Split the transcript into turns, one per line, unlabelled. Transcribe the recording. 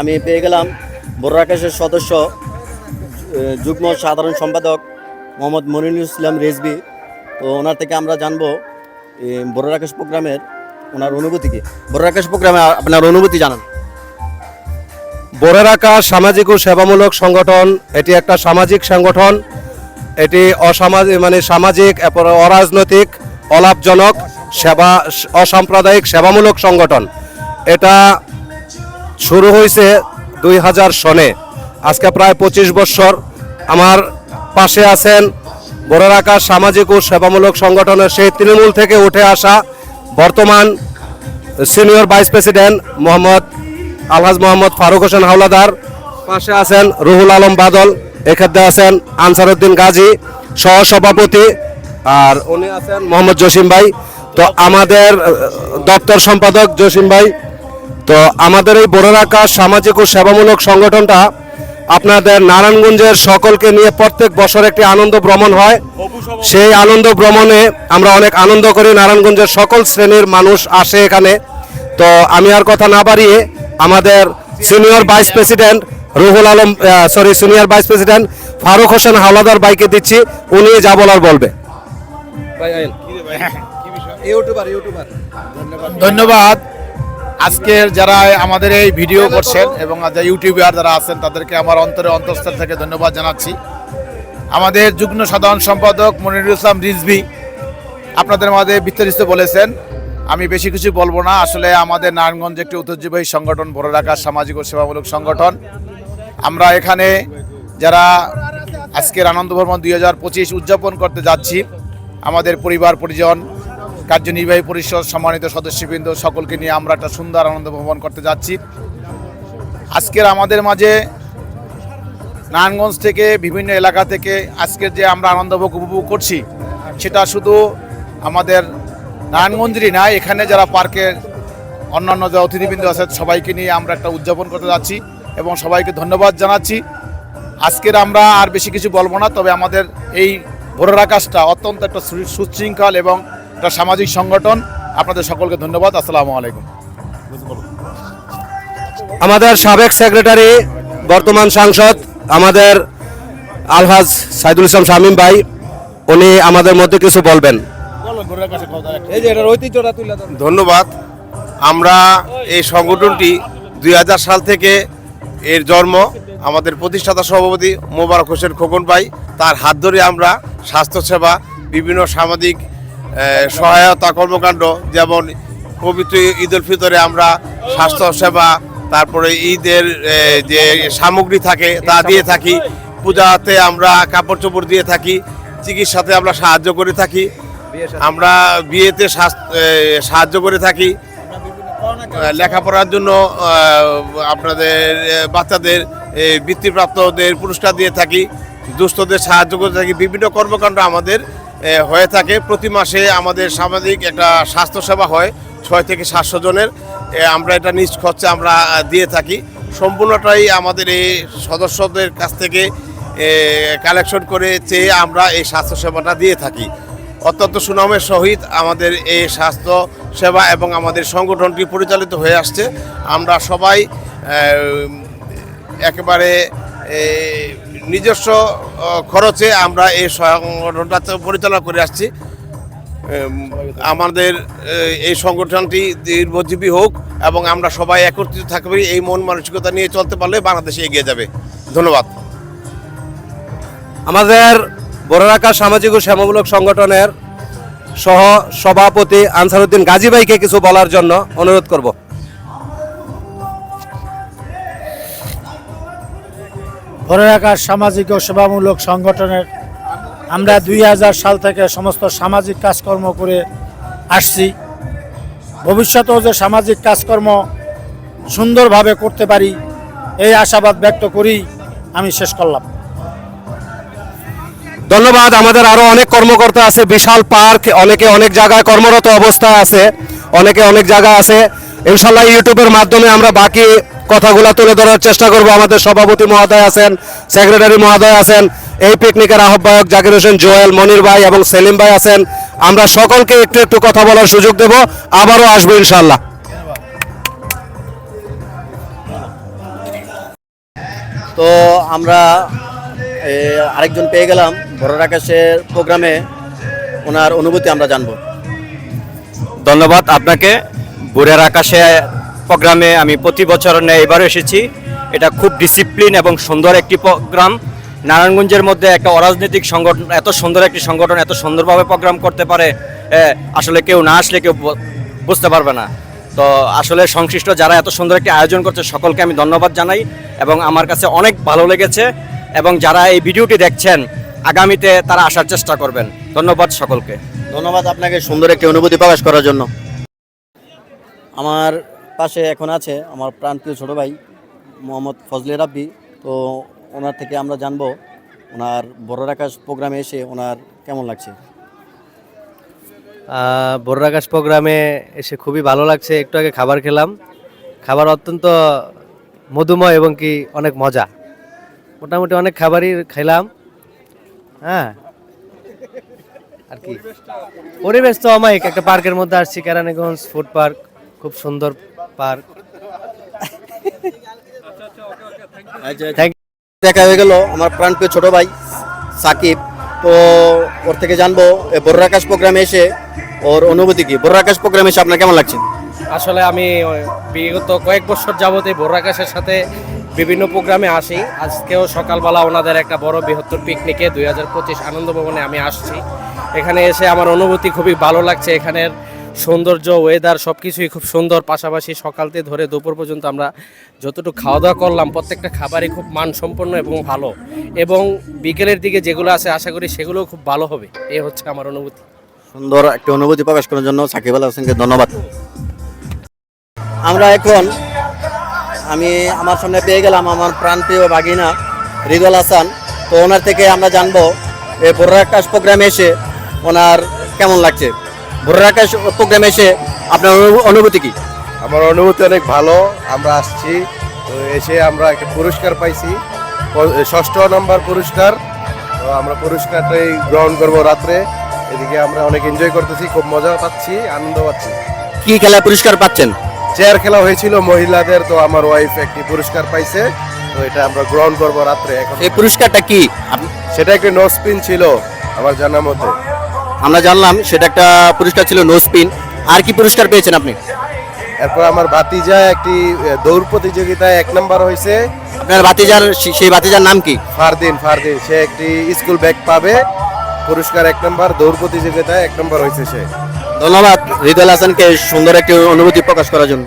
আমি পেয়ে গেলাম বড় আকাশের সদস্য যুগ্ম সাধারণ সম্পাদক মোহাম্মদ মনিরুল ইসলাম রেজবি তো ওনার থেকে আমরা জানব বড় প্রোগ্রামের ওনার অনুভূতি কি? বড় প্রোগ্রামে আপনার অনুভূতি জানান।
বোরের আকাশ সামাজিক ও সেবামূলক সংগঠন, এটি একটা সামাজিক সংগঠন। এটি অসামাজিক মানে সামাজিক অরাজনৈতিক, অলাভজনক, সেবা অসাম্প্রদায়িক, সেবামূলক সংগঠন। এটা শুরু হয়েছে দুই হাজার সনে। আজকে প্রায় পঁচিশ বছর আমার পাশে আছেন বড় আকাশ সামাজিক ও সেবামূলক সংগঠনের সেই তৃণমূল থেকে উঠে আসা বর্তমান senior vice president Mohammad Alhaj Mohammad Faruk Hossain Howladar. পাশে আছেন রুহুল আলম বাদল, এক্ষেত্রে আছেন আনসারউদ্দিন গাজী, সহসভাপতি, আর উনি আছেন মোহাম্মদ জসিম ভাই। তো আমাদের দপ্তর সম্পাদক জসিম ভাই তো আমাদের এই বড় আকাশ সামাজিক ও সেবামূলক সংগঠনটা আপনাদের নারায়ণগঞ্জের সকলকে নিয়ে প্রত্যেক বছর একটি আনন্দ ভ্রমণ হয়। সেই আনন্দ ভ্রমণে আমরা অনেক আনন্দ করি। নারায়ণগঞ্জের সকল শ্রেণির মানুষ আসে এখানে। তো আমি আর কথা না বাড়িয়ে আমাদের senior vice president Ruhul Alam sorry senior vice president Faruk Hossain Howladar বাইকে দিচ্ছি। উনি যা বলার বলবে। YouTuber YouTuber.
ধন্যবাদ। আজকের যারা আমাদের এই ভিডিও করছেন এবং ইউটিউবার যারা আছেন, তাদেরকে আমার অন্তরে অন্তঃস্থল থেকে ধন্যবাদ জানাচ্ছি। আমাদের যুগ্ম সাধারণ সম্পাদক মনিরুল ইসলাম রিজভি আপনাদের মাঝে বিস্তারিত বলেছেন, আমি বেশি কিছু বলব না। আসলে আমাদের নারায়ণগঞ্জ একটি ঐতিহ্যবাহী সংগঠন, বড় রাখার সামাজিক ও সেবামূলক সংগঠন। আমরা এখানে যারা আজকের আনন্দ ভ্রমণ দুই হাজার পঁচিশ উদযাপন করতে যাচ্ছি, আমাদের পরিবার, পরিজন কার্যনির্বাহী পরিষদ, সম্মানিত সদস্যবৃন্দ, সকলকে নিয়ে আমরা একটা সুন্দর আনন্দ ভ্রমণ করতে যাচ্ছি। আজকের আমাদের মাঝে নারায়ণগঞ্জ থেকে বিভিন্ন এলাকা থেকে আজকের যে আমরা আনন্দ ভোগ উপভোগ করছি, সেটা শুধু আমাদের নারায়ণগঞ্জেরই না, এখানে যারা পার্কের অন্যান্য যে অতিথিবৃন্দ আছে সবাইকে নিয়ে আমরা একটা উদযাপন করতে যাচ্ছি এবং সবাইকে ধন্যবাদ জানাচ্ছি। আজকের আমরা আর বেশি কিছু বলব না, তবে আমাদের এই ভোরের আকাশটা অত্যন্ত একটা সুশৃঙ্খল এবং একটা সামাজিক সংগঠন। আপনাদের সকলকে ধন্যবাদ। আসসালামু আলাইকুম।
আমাদের সাবেক সেক্রেটারি বর্তমান সাংসদ আমাদের আলহাজ সাইদুল ইসলাম শামীম ভাই উনি আমাদের মধ্যে কিছু বলবেন।
ধন্যবাদ। আমরা এই সংগঠনটি দুই হাজার সাল থেকে এর জন্ম আমাদের প্রতিষ্ঠাতা সভাপতি মোবারক হোসেন খোকন ভাই তার হাত ধরে আমরা স্বাস্থ্যসেবা বিভিন্ন সামাজিক সহায়তা কর্মকাণ্ড যেমন পবিত্র ঈদ উল ফিতরে আমরা স্বাস্থ্যসেবা তারপরে ঈদের যে সামগ্রী থাকে তা দিয়ে থাকি। পূজাতে আমরা কাপড় চোপড় দিয়ে থাকি চিকিৎসাতে আমরা সাহায্য করে থাকি। আমরা বিয়েতে সাহায্য করে থাকি। লেখাপড়ার জন্য আপনাদের বাচ্চাদের বৃত্তিপ্রাপ্তদের পুরস্কার দিয়ে থাকি। দুস্থদের সাহায্য করে থাকি। বিভিন্ন কর্মকাণ্ড আমাদের হয়ে থাকে। প্রতি মাসে আমাদের সামাজিক একটা স্বাস্থ্যসেবা হয়, ছয় থেকে সাতশো জনের। আমরা এটা নিজ খরচে আমরা দিয়ে থাকি। সম্পূর্ণটাই আমাদের এই সদস্যদের কাছ থেকে কালেকশন করে চেয়ে আমরা এই স্বাস্থ্যসেবাটা দিয়ে থাকি। অত্যন্ত সুনামের সহিত আমাদের এই স্বাস্থ্য সেবা এবং আমাদের সংগঠনটি পরিচালিত হয়ে আসছে। আমরা সবাই একেবারে নিজস্ব খরচে আমরা এই সংগঠনটা পরিচালনা করে আসছি। আমাদের এই সংগঠনটি দীর্ঘজীবী হোক এবং আমরা সবাই একত্রিত থাকবে, এই মন মানসিকতা নিয়ে চলতে পারলে বাংলাদেশে এগিয়ে যাবে। ধন্যবাদ।
আমাদের বড় আকাশ সামাজিক ও সেবামূলক সংগঠনের সহ সভাপতি আনসারউদ্দিন গাজী ভাইকে কিছু বলার জন্য অনুরোধ করব।
ভরে রাখার সামাজিক ও সেবামূলক সংগঠনের আমরা দুই হাজার সাল থেকে সমস্ত সামাজিক কাজকর্ম করে আসছি। ভবিষ্যতেও যে সামাজিক কাজকর্ম সুন্দরভাবে করতে পারি, এই আশাবাদ ব্যক্ত করি আমি শেষ করলাম।
ধন্যবাদ, আমাদের আরও অনেক কর্মকর্তা আছে। বিশাল পার্ক, অনেকে অনেক জায়গায় কর্মরত অবস্থায় আছে, অনেকে অনেক জায়গা আছে। ইনশাল্লাহ ইউটিউবের মাধ্যমে আমরা বাকি কথাগুলো তুলে ধরার চেষ্টা করব। আমাদের সভাপতি মহোদয় আছেন সেক্রেটারি মহোদয় আছেন এই পিকনিকের আহ্বায়ক জাকির হোসেন জোয়েল মনির ভাই এবং সেলিম ভাই আছেন। আমরা সকলকে একটু একটু কথা বলার সুযোগ দেব। আবারও আসব ইনশাল্লাহ
তো আমরা এ, আরেকজন পেয়ে গেলাম। ভোরের আকাশের প্রোগ্রামে ওনার অনুভূতি আমরা জানব।
ধন্যবাদ আপনাকে। ভোরের আকাশে প্রোগ্রামে আমি প্রতি বছর ন্যায় এবারও এসেছি। এটা খুব ডিসিপ্লিন এবং সুন্দর একটি প্রোগ্রাম। নারায়ণগঞ্জের মধ্যে একটা অরাজনৈতিক সংগঠন, এত সুন্দর একটি সংগঠন, এত সুন্দরভাবে প্রোগ্রাম করতে পারে আসলে কেউ না আসলে কেউ বুঝতে পারবে না। তো আসলে সংশ্লিষ্ট যারা এত সুন্দর একটি আয়োজন করছে, সকলকে আমি ধন্যবাদ জানাই এবং আমার কাছে অনেক ভালো লেগেছে এবং যারা এই ভিডিওটি দেখছেন, আগামীতে তারা আসার চেষ্টা করবেন। ধন্যবাদ সকলকে।
ধন্যবাদ আপনাকে সুন্দর একটি অনুভূতি প্রকাশ করার জন্য। আমার পাশে এখন আছে আমার প্রাণপ্রিয় ছোট ভাই, মোহাম্মদ ফজলে রাব্বি। তো ওনার থেকে আমরা জানব ওনার বড় আকাশ প্রোগ্রামে এসে ওনার কেমন লাগছে?
বড় আকাশ প্রোগ্রামে এসে খুবই ভালো লাগছে। একটু আগে খাবার খেলাম। খাবার অত্যন্ত মধুময় এবং কি অনেক মজা। মোটামুটি অনেক খাবারই খেলাম। হ্যাঁ। আর কি? পরিবেশ তো অমায়িক। একটা পার্কের মধ্যে আসছি, কেরানীগঞ্জ ফুড পার্ক। খুব সুন্দর পার্ক
দেখা হয়ে গেল আমার প্রাণপ্রিয় ছোট ভাই সাকিব। তো ওর থেকে জানব বড় আকাশ প্রোগ্রামে এসে ওর অনুভূতি কি? বড় আকাশ প্রোগ্রামে এসে আপনার কেমন লাগছে?
আসলে আমি বিগত কয়েক বছর যাবত এই ভোর আকাশের সাথে বিভিন্ন প্রোগ্রামে আসি। আজকেও সকালবেলা ওনাদের একটা বড় বৃহত্তর পিকনিকে দুই হাজার পঁচিশ আনন্দ ভবনে আমি আসছি। এখানে এসে আমার অনুভূতি খুবই ভালো লাগছে। এখানের সৌন্দর্য ওয়েদার সব কিছুই খুব সুন্দর। পাশাপাশি সকাল থেকে ধরে দুপুর পর্যন্ত আমরা যতটুকু খাওয়া দাওয়া করলাম, প্রত্যেকটা খাবারই খুব মানসম্পন্ন এবং ভালো। এবং বিকেলের দিকে যেগুলো আছে, আশা করি সেগুলোও খুব ভালো হবে। এ হচ্ছে আমার অনুভূতি।
সুন্দর একটা অনুভূতি প্রকাশ করার জন্য সাকিব আল হাসানকে ধন্যবাদ। আমরা এখন, আমি আমার সামনে পেয়ে গেলাম আমার প্রাণপ্রিয় বাগিনা রিদুল হাসান। তো ওনার থেকে আমরা জানব এই আকাশ প্রোগ্রামে এসে ওনার কেমন লাগছে? ভোরের আকাশ প্রোগ্রামে এসে আপনার অনুভূ- অনুভূতি কি?
আমার অনুভূতি অনেক ভালো আমরা আসছি। তো এসে আমরা একটা পুরস্কার পাইছি। ষষ্ঠ নম্বর পুরস্কার। তো আমরা পুরস্কারটাই গ্রহণ করব রাত্রে। এদিকে আমরা অনেক এনজয় করতেছি খুব মজা পাচ্ছি আনন্দ পাচ্ছি।
কি খেলা পুরস্কার পাচ্ছেন?
চেয়ার খেলা হয়েছিল মহিলাদের তো আমার ওয়াইফ একটি পুরস্কার পাইছে। তো এটা আমরা গ্রহণ করব রাত্রে এখন।
এই পুরস্কারটা কি?
সেটা একটি নো স্পিন ছিল আমার জানা মতে।
আমরা জানলাম সেটা একটা পুরস্কার ছিল নো স্পিন আর কি পুরস্কার পেয়েছেন আপনি?
এরপর আমার ভাতিজা একটি দৌড় প্রতিযোগিতায় এক নম্বর হয়েছে।
আপনার বাতিজার সেই বাতিজার নাম কি?
ফারদিন ফারদিন। সে একটি স্কুল ব্যাগ পাবে। পুরস্কার এক নম্বর দৌড় প্রতিযোগিতায় এক নম্বর হয়েছে সে।
ধন্যবাদ হৃদয় হাসানকে সুন্দর একটি অনুভূতি প্রকাশ করার জন্য।